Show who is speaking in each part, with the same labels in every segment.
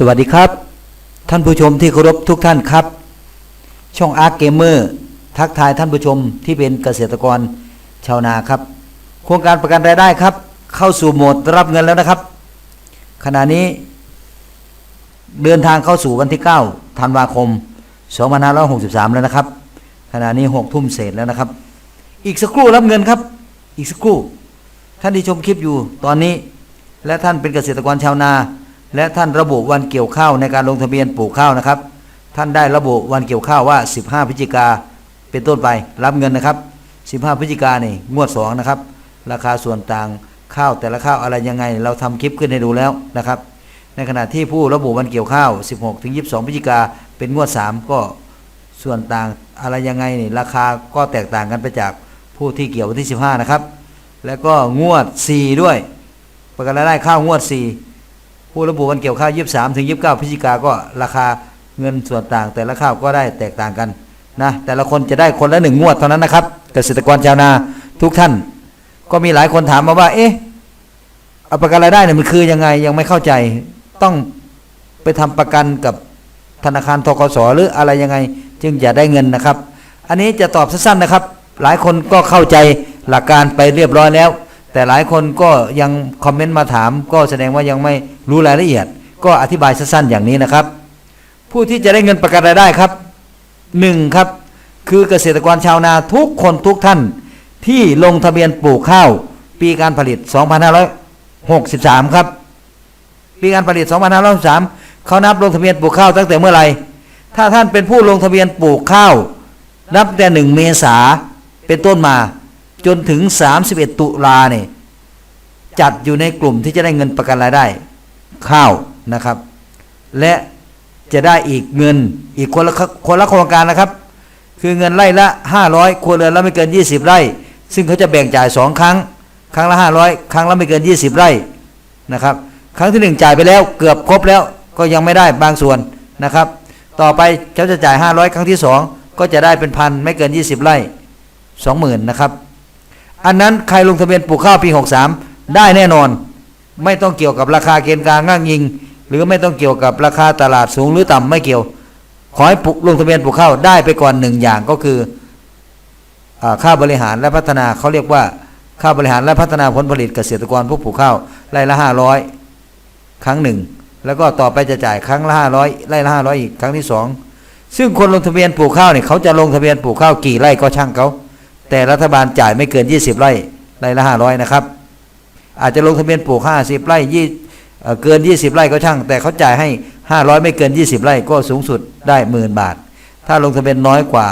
Speaker 1: สวัสดีครับ ท่านผู้ชมที่เคารพทุกท่านครับ ช่องอาร์เกมเมอร์ทักทายท่านผู้ชมที่เป็นเกษตรกรชาวนาครับ โครงการประกันรายได้ครับ เข้าสู่โหมดรับเงินแล้วนะครับ ขณะนี้ เดินทางเข้าสู่วันที่ 9 ธันวาคม 2563 แล้วนะครับ ขณะนี้ 6 ทุ่มเศษแล้วนะครับ อีกสักครู่รับเงินครับ อีกสักครู่ ท่านที่ชมคลิปอยู่ตอนนี้ และท่านเป็นเกษตรกรชาวนา และท่านระบุวันเกี่ยวข้าวในการลงทะเบียนปลูกข้าวนะครับ ท่านได้ระบุวันเกี่ยวข้าวว่า 15 พฤศจิกาเป็นต้นไปรับเงินนะครับ 15 พฤศจิกานี่งวด 2 นะครับ ราคาส่วนต่างข้าวแต่ละข้าวอะไรยังไง เราทำคลิปขึ้นให้ดูแล้วนะครับ ในขณะที่ผู้ระบุวันเกี่ยวข้าว 16 ถึง 22 พฤศจิกาเป็นงวด 3 ก็ส่วนต่างอะไรยังไงนี่ราคาก็แตกต่างกันไปจากผู้ที่เกี่ยววันที่ 15 นะครับ แล้วก็งวด 4 ด้วยประกันรายได้ข้าวงวด 4 ผู้ระบุวันเกี่ยวข้าว23ถึง29พฤศจิกาก็ราคาเงินส่วนต่าง แต่ละข้าวก็ได้แตกต่างกันนะแต่ละคนจะได้คนละหนึ่งงวดเท่านั้นนะครับ เกษตรกรชาวนาทุกท่าน ก็มีหลายคนถามมาว่า เอ๊ะเอาประกันรายได้เนี่ยมันคือยังไงยังไม่เข้าใจต้องไปทำประกันกับธนาคารทกสหรืออะไรยังไง จึงจะได้เงินนะครับ อันนี้จะตอบสั้นๆนะครับ หลายคนก็เข้าใจหลักการไปเรียบร้อยแล้ว แต่หลายคนก็ยังคอมเมนต์มาถาม ก็แสดงว่ายังไม่รู้รายละเอียด ก็อธิบายสั้นๆอย่างนี้นะครับ ผู้ที่จะได้เงินประกันรายได้ครับหนึ่งครับ คือเกษตรกรชาวนาทุกคนทุกท่านที่ลงทะเบียนปลูกข้าว ปีการผลิต 2563 ครับ ปีการผลิต 2563เขานับลงทะเบียนปลูกข้าวตั้งแต่เมื่อไหร่ถ้าท่านเป็นผู้ลงทะเบียนปลูกข้าว นับแต่หนึ่งเมษาเป็นต้นมา จนถึง 31 ตุลาเนี่ยจัดอยู่ในกลุ่มที่จะได้เงินประกันรายได้ ข้าวนะครับ และจะได้อีกเงินอีกคนละคนละโครงการนะครับ คือเงินไร่ละ 500 ครัวเรือนละไม่เกิน 20 ไร่ ซึ่งเขาจะแบ่งจ่าย 2 ครั้ง ครั้งละ 500 ครั้งละไม่เกิน 20 ไร่นะครับ ครั้งที่ 1 จ่ายไปแล้วเกือบครบแล้วก็ยังไม่ได้บางส่วนนะครับ ต่อไปเขาจะจ่าย 500 ครั้งที่ 2 ก็จะได้เป็นพันไม่เกิน 20 ไร่ 20,000นะครับ อันนั้นใครลงทะเบียนปลูกข้าวปี 63 ได้แน่นอน ไม่ต้องเกี่ยวกับราคาเกณฑ์กลางง่างยิง หรือไม่ต้องเกี่ยวกับราคาตลาดสูงหรือต่ำไม่เกี่ยว ขอให้ปลูกลงทะเบียนปลูกข้าวได้ไปก่อนหนึ่งอย่างก็คือค่าบริหารและพัฒนาเขาเรียกว่าค่าบริหารและพัฒนาผลผลิตเกษตรกรผู้ปลูกข้าวไร่ละห้าร้อยครั้งหนึ่งแล้วก็ต่อไปจะจ่ายครั้งละห้าร้อยไร่ละห้าร้อยอีกครั้งที่สองซึ่งคนลงทะเบียนปลูกข้าวเนี่ยเขาจะลงทะเบียนปลูกข้าวกี่ไร่ก็ช่างเขา แต่รัฐบาลจ่ายไม่เกิน 20 ไร่ไร่ละห้าร้อยนะครับ อาจจะลงทะเบียนปลูก 50 ไร่ยี่เกิน 20 ไร่ก็ช่าง แต่เขาจ่ายให้ 500 ไม่เกิน 20 ไร่ก็สูงสุดได้หมื่นบาท ถ้าลงทะเบียนน้อยกว่า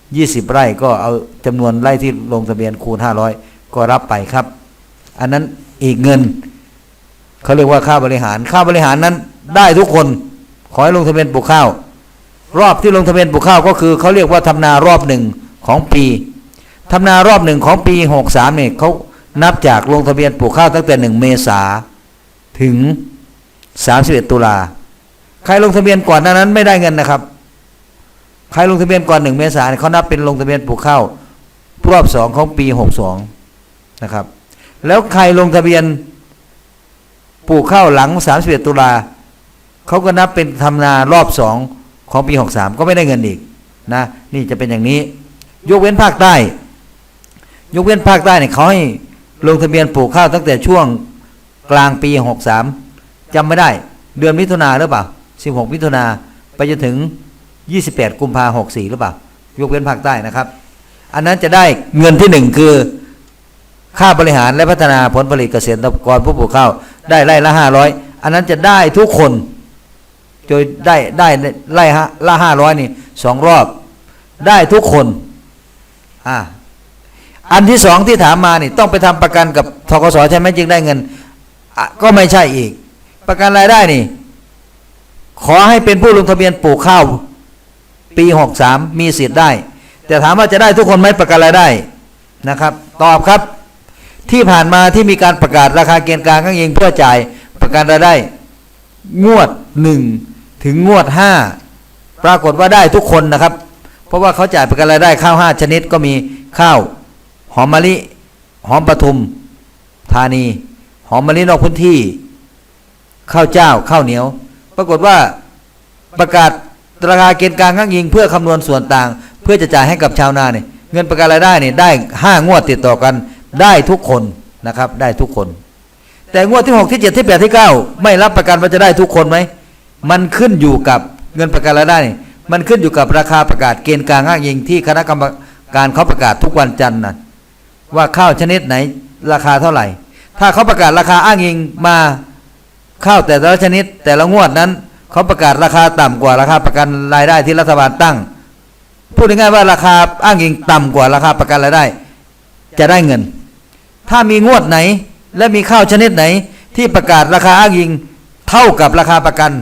Speaker 1: 20 ไร่ก็เอาจำนวนไร่ที่ลงทะเบียนคูณ 500 ก็รับไปครับ อันนั้นอีกเงินเขาเรียกว่าค่าบริหารค่าบริหารนั้นได้ทุกคนขอให้ลงทะเบียนปลูกข้าว รอบที่ลงทะเบียนปลูกข้าวก็คือเขาเรียกว่าทำนารอบหนึ่งของปี ทำนารอบหนึ่งของปี63เนี่ยเขานับจากลงทะเบียนปลูกข้าวตั้งแต่1เมษาถึง31ตุลาใครลงทะเบียนก่อนนั้นไม่ได้เงินนะครับ ใครลงทะเบียนก่อน1เมษาเขานับเป็นลงทะเบียนปลูกข้าวรอบ2ของปี62นะครับ แล้วใครลงทะเบียนปลูกข้าวหลัง31ตุลาเขาก็นับเป็นทำนารอบ2ของปี63ก็ไม่ได้เงินอีกนะ นี่จะเป็นอย่างนี้ ยกเว้นภาคใต้ ยกเว้นภาคใต้เนี่ยเขาให้ลงทะเบียนปลูกข้าวตั้งแต่ช่วงกลางปี63จำไม่ได้ เดือนมิถุนาหรือเปล่า16มิถุนาไปจนถึง28กุมภาพันธ์64หรือเปล่ายกเว้นภาคใต้นะครับ อันนั้นจะได้เงินที่หนึ่งคือค่าบริหารและพัฒนาผลผลิตเกษตรกรผู้ปลูกข้าวได้ไร่ละ500อันนั้นจะได้ทุกคนโดยได้ได้ไร่ละ500นี่สองรอบได้ทุกคน อ่า อันที่สองที่ถามมานี่ต้องไปทำประกันกับทกสใช่ไหมจึงได้เงิน ก็ไม่ใช่อีก ประกันรายได้นี่ ขอให้เป็นผู้ลงทะเบียนปลูกข้าวปีหกสามมีสิทธิ์ได้ แต่ถามว่าจะได้ทุกคนไหมประกันรายได้นะครับ ตอบครับ ที่ผ่านมาที่มีการประกาศราคาเกณฑ์กลางข้างยิงเพื่อจ่ายประกันรายได้ งวดหนึ่งถึงงวดห้าปรากฏว่าได้ทุกคนนะครับ เพราะว่าเขาจ่ายประกันรายได้ข้าวห้าชนิดก็มีข้าว หอมมะลิ หอมปทุม ธานี หอมมะลินอกพื้นที่ ข้าวเจ้า ข้าวเหนียว ปรากฏว่าประกาศราคาเกณฑ์กลางข้างยิง เพื่อคำนวณส่วนต่าง เพื่อจะจ่ายให้กับชาวนาเนี่ยเงินประกันรายได้เนี่ยได้ห้างวดติดต่อกันได้ทุกคนนะครับ ได้ทุกคน แต่งวดที่6ที่7ที่8ที่9ไม่รับประกันว่าจะได้ทุกคนไหมมันขึ้นอยู่กับเงินประกันรายได้นี่มันขึ้นอยู่กับราคาประกาศเกณฑ์กลางอ้างอิงที่คณะกรรมการเขาประกาศทุกวันจันทร์นะ ว่าข้าวชนิดไหนราคาเท่าไหร่ ถ้าเขาประกาศราคาอ้างอิงมาข้าวแต่ละชนิด แต่ละงวดนั้นเขาประกาศราคาต่ำกว่าราคาประกันรายได้ที่รัฐบาลตั้ง พูดง่ายๆว่าราคาอ้างอิงต่ำกว่าราคาประกันรายได้ จะได้เงิน ถ้ามีงวดไหนและมีข้าวชนิดไหนที่ประกาศราคาอ้างอิงเท่ากับราคาประกัน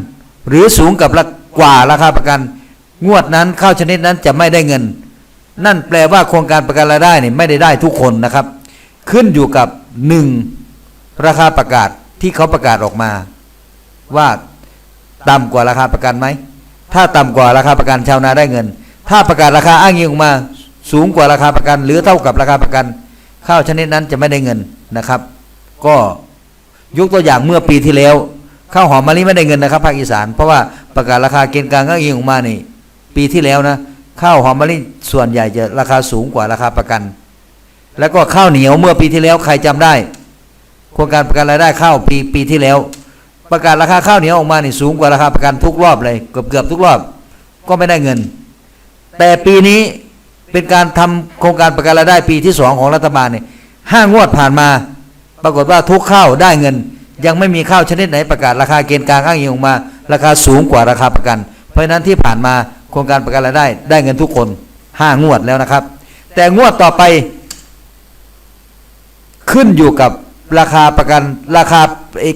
Speaker 1: หรือสูงกับกว่าราคาประกัน งวดนั้นข้าวชนิดนั้นจะไม่ได้เงิน นั่นแปลว่าโครงการประกันรายได้นี่ไม่ได้ได้ทุกคนนะครับ ขึ้นอยู่กับหนึ่งราคาประกาศที่เขาประกาศออกมา ว่าต่ำกว่าราคาประกันไหมถ้าต่ำกว่าราคาประกันชาวนาได้เงิน ถ้าประกาศราคาอ้างอิงออกมา สูงกว่าราคาประกัน หรือเท่ากับราคาประกัน ข้าวชนิดนั้นจะไม่ได้เงินนะครับ ก็ยกตัวอย่างเมื่อปีที่แล้วข้าวหอมมะลิไม่ได้เงินนะครับภาคอีสานเพราะว่าประกาศราคาเกณฑ์กลางอ้างอิงออกมานี่ปีที่แล้วนะ ข้าวหอมมะลิส่วนใหญ่จะราคาสูงกว่าราคาประกัน แล้วก็ข้าวเหนียวเมื่อปีที่แล้วใครจำได้โครงการประกันรายได้ข้าวปีปีที่แล้ว ประกาศราคาข้าวเหนียวออกมานี่สูงกว่าราคาประกันทุกรอบเลยเกือบเกือบทุกรอบ ก็ไม่ได้เงิน แต่ปีนี้เป็นการทำโครงการประกันรายได้ปีที่สองของรัฐบาลเนี่ยห้างวดผ่านมา ปรากฏว่าทุกข้าวได้เงิน ยังไม่มีข้าวชนิดไหนประกาศราคาเกณฑ์กลางอ้างอิงออกมา ราคาสูงกว่าราคาประกัน เพราะฉะนั้นที่ผ่านมา โครงการประกันรายได้ ได้เงินทุกคนห้างวดแล้วนะครับ แต่งวดต่อไป ขึ้นอยู่กับราคาประกันราคา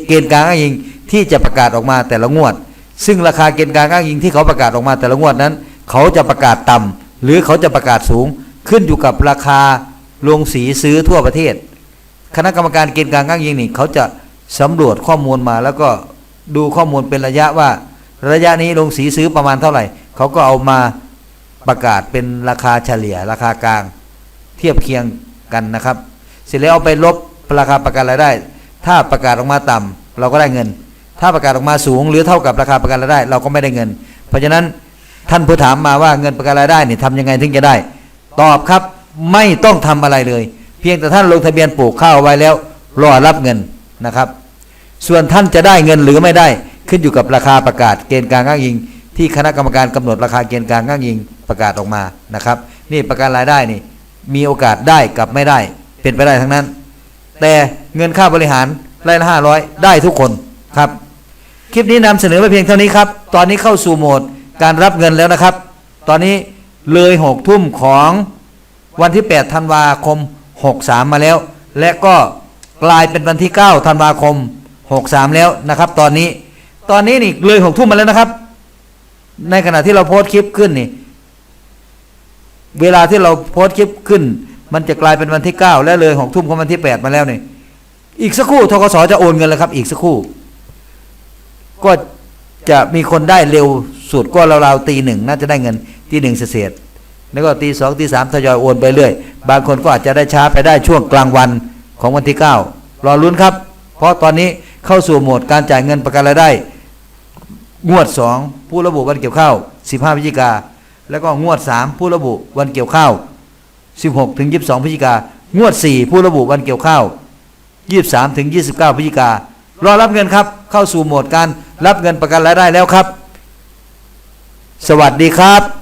Speaker 1: เกณฑ์กลางอ้างอิงที่จะประกาศออกมาแต่ละงวด ซึ่งราคาเกณฑ์กลางอ้างอิงที่เขาประกาศออกมาแต่ละงวดนั้น เขาจะประกาศต่ำหรือเขาจะประกาศสูง ขึ้นอยู่กับราคาโรงสีซื้อทั่วประเทศ คณะกรรมการเกณฑ์กลางอ้างอิงนี่เขาจะสำรวจข้อมูลมาแล้วก็ดูข้อมูลเป็นระยะว่าระยะนี้โรงสีซื้อประมาณเท่าไหร่ เขาก็เอามาประกาศเป็นราคาเฉลี่ย ราคากลาง เทียบเคียงกันนะครับ เสร็จแล้วเอาไปลบราคาประกันรายได้ ถ้าประกาศออกมาต่ำเราก็ได้เงิน ถ้าประกาศออกมาสูง หรือเท่ากับราคาประกันรายได้ เราก็ไม่ได้เงิน เพราะฉะนั้นท่านผู้ถามมาว่าเงินประกันรายได้นี่ทำยังไงถึงจะได้ ตอบครับไม่ต้องทำอะไรเลย เพียงแต่ท่านลงทะเบียนปลูกข้าวไว้แล้วรอรับเงินนะครับ ส่วนท่านจะได้เงินหรือไม่ได้ขึ้นอยู่กับราคาประกาศเกณฑ์กลางอ้างอิง ที่คณะกรรมการกำหนดราคาเกณฑ์กลางอ้างอิงประกาศออกมานะครับ นี่ประกันรายได้นี่มีโอกาสได้กับไม่ได้เป็นไปได้ทั้งนั้น แต่เงินค่าบริหารไร่ละห้าร้อยได้ทุกคนครับ คลิปนี้นำเสนอไปเพียงเท่านี้ครับ ตอนนี้เข้าสู่โหมดการรับเงินแล้วนะครับ ตอนนี้เลยหกทุ่มของวันที่8ธันวาคม 63 มาแล้ว และก็กลายเป็นวันที่9ธันวาคม 63 แล้วนะครับ ตอนนี้ ตอนนี้นี่เลยหกทุ่มมาแล้วนะครับ ในขณะที่เราโพสต์คลิปขึ้นนี่ เวลาที่เราโพสต์คลิปขึ้น มันจะกลายเป็นวันที่9และเลยหกทุ่มของวันที่8มาแล้วนี่อีกสักครู่ทกสจะโอนเงินแล้วครับ อีกสักครู่ ก็จะมีคนได้เร็วสุดก็ราวๆตีหนึ่งน่าจะได้เงินตีหนึ่งเศษแล้วก็ตีสองตีสามทยอยโอนไปเรื่อยบางคนก็อาจจะได้ช้าไปได้ช่วงกลางวันของวันที่เก้ารอลุ้นครับ เพราะตอนนี้เข้าสู่โหมดการจ่ายเงินประกันรายได้ งวดสองผู้ระบุวันเกี่ยวข้าวสิบห้าพฤศจิกา แล้วก็งวดสามผู้ระบุวันเกี่ยวข้าวสิบหกถึงยีิบสองพฤศจิกางวดสี่ผู้ระบุวันเกี่ยวข้าวยี่สามถึงยี่สิบเก้าพฤศจิการอรับเงินครับ เข้าสู่โหมดการรับเงินประกันรายได้แล้วครับ สวัสดีครับ